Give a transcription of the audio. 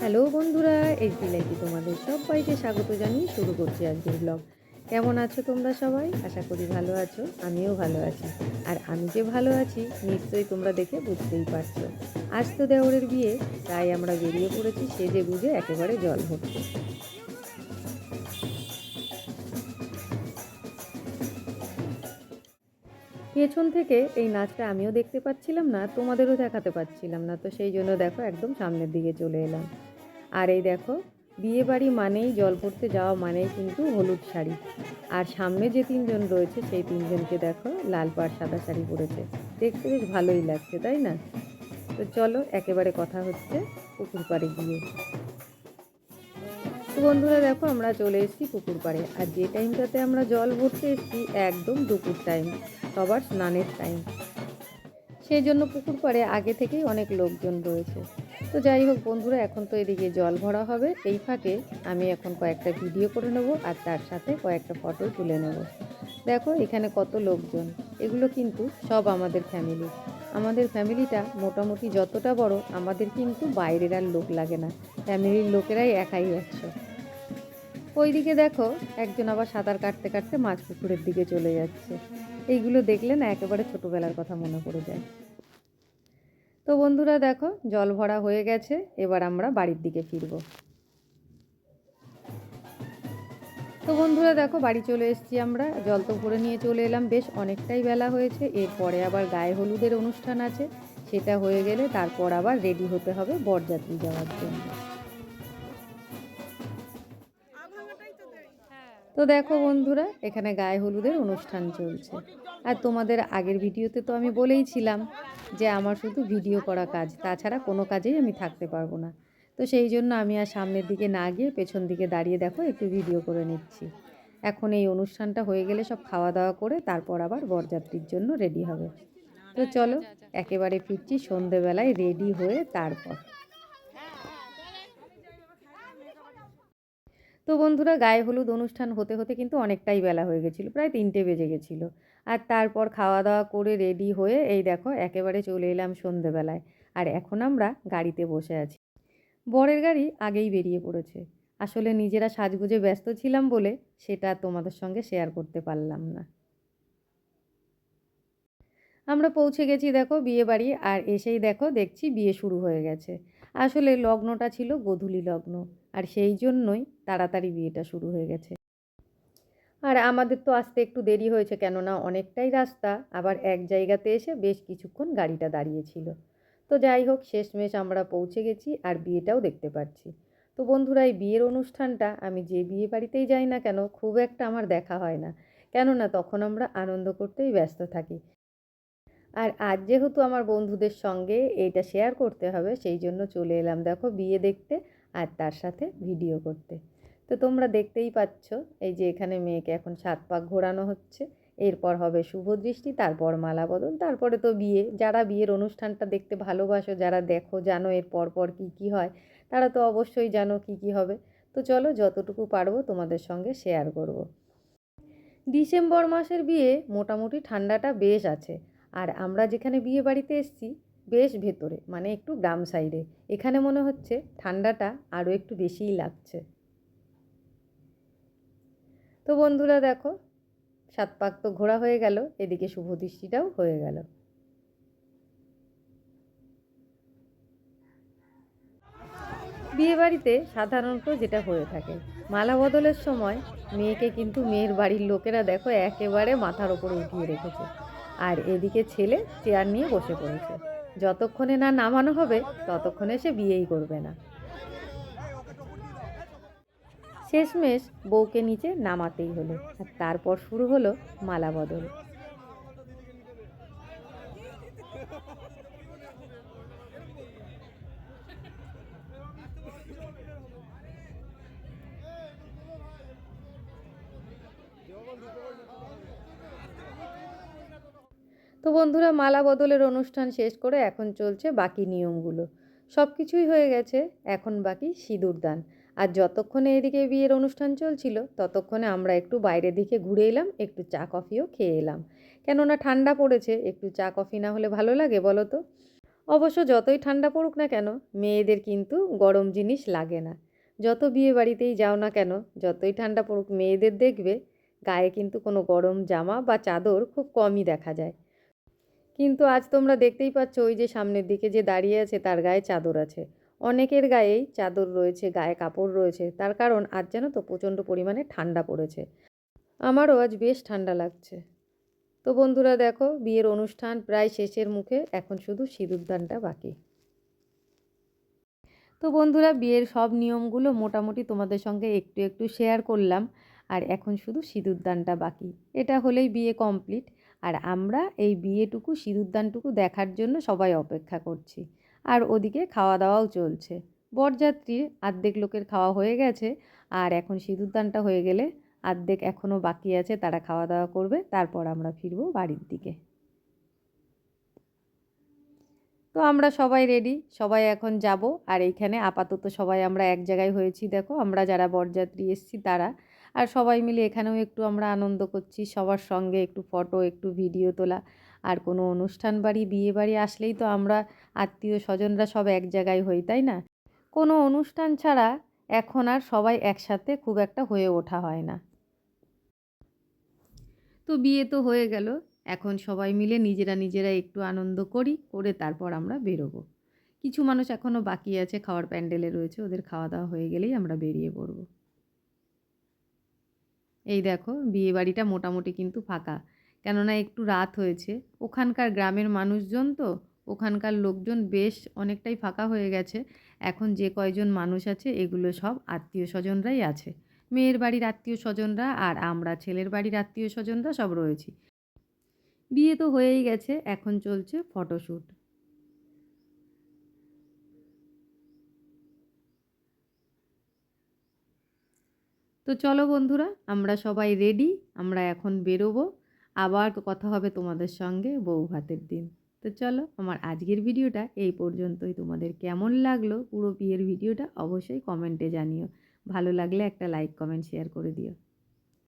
Hello বন্ধুরা এই Likee তোমাদের সবাইকে স্বাগত জানিয়ে শুরু করছি আজকের ব্লগ। কেমন আছো তোমরা সবাই? আশা করি ভালো আছো, আমিও ভালো আছি। আর আমি যে ভালো আছি, নিশ্চয়ই তোমরা দেখে বুঝতেই পারছ। আজ তো দেওরের বিয়ে, তাই আমরা বেরিয়ে পড়েছি সেজে বুঝে একেবারে জল ভরতে। পেছন থেকে এই নাচটা আমিও দেখতে পাচ্ছিলাম না, তোমাদেরও দেখাতে পাচ্ছিলাম না। তো সেই জন্য দেখো একদম সামনের দিকে চলে এলাম। আর এই দেখো বিয়ে বাড়ি মানেই জল পড়তে যাওয়া মানেই কিন্তু হলুদ শাড়ি। আর সামনে যে তিনজন রয়েছে, সেই তিনজনকে দেখো লাল পাড় সাদা শাড়ি পরেছে। দেখতে বেশ ভালোই লাগছে, তাই না? তো চলো, একেবারে কথা হচ্ছে পুকুর পাড়ে গিয়ে। তো বন্ধুরা দেখো, আমরা চলে এসেছি পুকুর পাড়ে। আর যে টাইমটাতে আমরা জল ভরতে এসেছি, একদম দুপুর টাইম সবার স্নানের টাইম সেই জন্য পুকুর পাড়ে আগে থেকেই অনেক লোকজন রয়েছে। তো যাই হোক বন্ধুরা, এখন তো এদিকে জল ভরা হবে। এই ফাঁকে আমি এখন কয়েকটা ভিডিও করে নেব আর তার সাথে কয়েকটা ফটো তুলে নেব। দেখো এখানে কত লোকজন। এগুলো কিন্তু সব আমাদের ফ্যামিলি আমাদের ফ্যামিলিটা মোটামুটি যতটা বড়, আমাদের কিন্তু বাইরের আর লোক লাগে না। ফ্যামিলির লোকেরাই একাই একশো ওইদিকে দেখো একজন আবার সাঁতার কাটতে কাটতে মাছ পুকুরের দিকে চলে যাচ্ছে। এইগুলো দেখলে না একেবারে ছোটোবেলার কথা মনে পড়ে যায়। তো বন্ধুরা দেখো, জল ভরা হয়ে গেছে, এবার আমরা বাড়ির দিকে ফিরবো। তো বন্ধুরা দেখো, বাড়ি চলে এসেছি আমরা, জল তো ভরে নিয়ে চলে এলাম, বেশ অনেকটাই বেলা হয়েছে, এরপরে আবার গায়ে হলুদের অনুষ্ঠান আছে, সেটা হয়ে গেলে তারপর আবার রেডি হতে হবে বরযাত্রী যাওয়ার জন্য। তো দেখো বন্ধুরা, এখানে গায়ে হলুদের অনুষ্ঠান চলছে। আর তোমাদের আগের ভিডিওতে তো আমি বলেইছিলাম যে আমার শুধু ভিডিও করা কাজ, তাছাড়া কোনো কাজেই আমি থাকতে পারব না। তো সেই জন্য আমি আর সামনের দিকে না গিয়ে পেছন দিকে দাঁড়িয়ে দেখো, একটু ভিডিও করে নিচ্ছি। এখন এই অনুষ্ঠানটা হয়ে গেলে সব খাওয়া দাওয়া করে তারপর আবার বরযাত্রীর জন্য রেডি হবে। তো চলো, একেবারে ফিরছি সন্ধেবেলায় রেডি হয়ে তারপর। তো বন্ধুরা গায়ে হলুদ অনুষ্ঠান হতে হতে কিন্তু অনেকটাই বেলা হয়ে গেছিল, প্রায় তিনটে বেজে গেছিল। আর তারপর খাওয়া দাওয়া করে রেডি হয়ে এই দেখো একেবারে চলে এলাম সন্ধেবেলায়। আর এখন আমরা গাড়িতে বসে আছি। বরের গাড়ি আগেই বেরিয়ে পড়েছে। আসলে নিজেরা সাজগুজে ব্যস্ত ছিলাম বলে সেটা তোমাদের সঙ্গে শেয়ার করতে পারলাম না। আমরা পৌঁছে গেছি দেখো বিয়ে বাড়ি আর এসেই দেখো দেখছি বিয়ে শুরু হয়ে গেছে। আসলে লগ্নটা ছিল গোধূলি লগ্ন। আর সেই জন্যই তাড়াতাড়ি বিয়েটা শুরু হয়ে গেছে। আর আমাদের তো আসতে একটু দেরি হয়েছে, কেননা অনেকটাই রাস্তা, আবার এক জায়গাতে এসে বেশ কিছুক্ষণ গাড়িটা দাঁড়িয়েছিল। তো যাই হোক, শেষমেশ আমরা পৌঁছে গেছি আর বিয়েটাও দেখতে পাচ্ছি তো বন্ধুরা, এই বিয়ের অনুষ্ঠানটা আমি যে বিয়ে বাড়িতেই যাই না কেন, খুব একটা আমার দেখা হয় না। কেননা তখন আমরা আনন্দ করতেই ব্যস্ত থাকি। আর আজ যেহেতু আমার বন্ধুদের সঙ্গে এইটা শেয়ার করতে হবে, সেই জন্য চলে এলাম। দেখো, বিয়ে দেখতে আর তার সাথে ভিডিও করতে। তো তোমরা দেখতেই পাচ্ছ, এই যে এখানে মেয়েকে এখন সাত পাক ঘোরানো হচ্ছে। এরপর হবে শুভ দৃষ্টি, তারপর মালা বদল, তারপরে তো বিয়ে। যারা বিয়ের অনুষ্ঠানটা দেখতে ভালোবাসো, যারা দেখো, জানো এর পর পর কী কী হয়, তারা তো অবশ্যই জানো কী কী হবে। তো চলো যতটুকু পারব তোমাদের সঙ্গে শেয়ার করব। ডিসেম্বর মাসের বিয়ে মোটামুটি ঠান্ডাটা বেশ আছে। আর আমরা যেখানে বিয়ে বাড়িতে এসেছি বেশ ভেতরে মানে একটু গ্রাম সাইডে। এখানে মনে হচ্ছে ঠান্ডাটা আরও একটু বেশিই লাগছে। তো বন্ধুরা দেখো, সাত পাক তো ঘোরা হয়ে গেল, এদিকে শুভ দৃষ্টিটাও হয়ে গেল। বিয়েবাড়িতে সাধারণত যেটা হয়ে থাকে, মালা বদলের সময় মেয়েকে কিন্তু মেয়ের বাড়ির লোকেরা দেখো একেবারে মাথার ওপরে উঠিয়ে রেখেছে। আর এদিকে ছেলে চেয়ার নিয়ে বসে পড়েছে। যতক্ষণে না নামানো হবে, ততক্ষণে সে বিয়েই করবে না। শেষমেশ বউকে নিচে নামাতেই হলো, আর তারপর শুরু হলো মালা বদল। তো বন্ধুরা মালা বদলের অনুষ্ঠান শেষ করে এখন চলছে বাকি নিয়মগুলো। সব কিছুই হয়ে গেছে, এখন বাকি সিঁদুর দান। আর যতক্ষণে এদিকে বিয়ের অনুষ্ঠান চলছিল, ততক্ষণে আমরা একটু বাইরের দিকে ঘুরে এলাম, একটু চা কফিও খেয়ে এলাম। কেননা ঠান্ডা পড়েছে, একটু চা কফি না হলে ভালো লাগে বলো তো? অবশ্য যতই ঠান্ডা পড়ুক না কেন, মেয়েদের কিন্তু গরম জিনিস লাগে না। যত বিয়ে বাড়িতেই যাও না কেন, যতই ঠান্ডা পড়ুক, মেয়েদের দেখবে গায়ে কিন্তু কোনো গরম জামা বা চাদর খুব কমই দেখা যায়। কিন্তু আজ তোমরা দেখতেই পাচ্ছ ওই যে সামনের দিকে যে দাঁড়িয়ে আছে তার গায়ে চাদর আছে। অনেকের গায়েই চাদর রয়েছে, গায়ে কাপড় রয়েছে, তার কারণ আজ যেন তো প্রচণ্ড পরিমাণে ঠান্ডা পড়েছে। আমারও আজ বেশ ঠান্ডা লাগছে। তো বন্ধুরা দেখো, বিয়ের অনুষ্ঠান প্রায় শেষের মুখে, এখন শুধু সিঁদুরদানটা বাকি। তো বন্ধুরা, বিয়ের সব নিয়মগুলো মোটামুটি তোমাদের সঙ্গে একটু একটু শেয়ার করলাম, আর এখন শুধু সিঁদুরদানটা বাকি। এটা হলেই বিয়ে কমপ্লিট আর আমরা এই বিয়েটুকু, সিঁদুরদানটুকু দেখার জন্য সবাই অপেক্ষা করছি। আর ওদিকে খাওয়া দাওয়াও চলছে। বরযাত্রীর আর্ধেক লোকের খাওয়া হয়ে গেছে আর এখন সিঁদুরদানটা হয়ে গেলে আর্ধেক এখনও বাকি আছে, তারা খাওয়া দাওয়া করবে, তারপর আমরা ফিরবো বাড়ির দিকে। তো আমরা সবাই রেডি সবাই এখন যাব। আর এইখানে আপাতত সবাই আমরা এক জায়গায় হয়েছি, দেখো। আমরা যারা বরযাত্রী এসছি, তারা আর সবাই মিলে এখানেও একটু আমরা আনন্দ করছি। সবার সঙ্গে একটু ফটো, একটু ভিডিও তোলা আর কোনো অনুষ্ঠান বাড়ি, বিয়ে বাড়ি আসলেই তো আমরা আত্মীয় স্বজনরা সব এক জায়গায় হই, তাই না? কোনো অনুষ্ঠান ছাড়া এখন আর সবাই একসাথে খুব একটা হয়ে ওঠা হয় না। তো বিয়ে তো হয়ে গেল। এখন সবাই মিলে নিজেরা নিজেরা একটু আনন্দ করি, করে তারপর আমরা বেরোবো। কিছু মানুষ এখনও বাকি আছে, খাওয়ার প্যান্ডেলে রয়েছে, ওদের খাওয়া দাওয়া হয়ে গেলেই আমরা বেরিয়ে পড়ব। এই দেখো বিয়ে বাড়িটা মোটামুটি কিন্তু ফাঁকা। কেননা একটু রাত হয়েছে, ওখানকার গ্রামের মানুষজন তো, ওখানকার লোকজন বেশ অনেকটাই ফাঁকা হয়ে গেছে। এখন যে কয়জন মানুষ আছে, এগুলো সব আত্মীয় স্বজনরাই আছে। মেয়ের বাড়ির আত্মীয় স্বজনরা আর আমরা ছেলের বাড়ির আত্মীয় স্বজনরা সব রয়েছি। বিয়ে তো হয়েই গেছে, এখন চলছে ফটোশ্যুট তো চলো বন্ধুরা, আমরা সবাই রেডি আমরা এখন বেরোবো। আবার কথা হবে তোমাদের সঙ্গে বউ ভাতের দিন। তো চলো, আমার আজকের ভিডিওটা এই পর্যন্তই। তোমাদের কেমন লাগল পুরো বিয়ের ভিডিওটা অবশ্যই কমেন্টে জানিও। ভালো লাগলে একটা লাইক কমেন্ট শেয়ার করে দিও।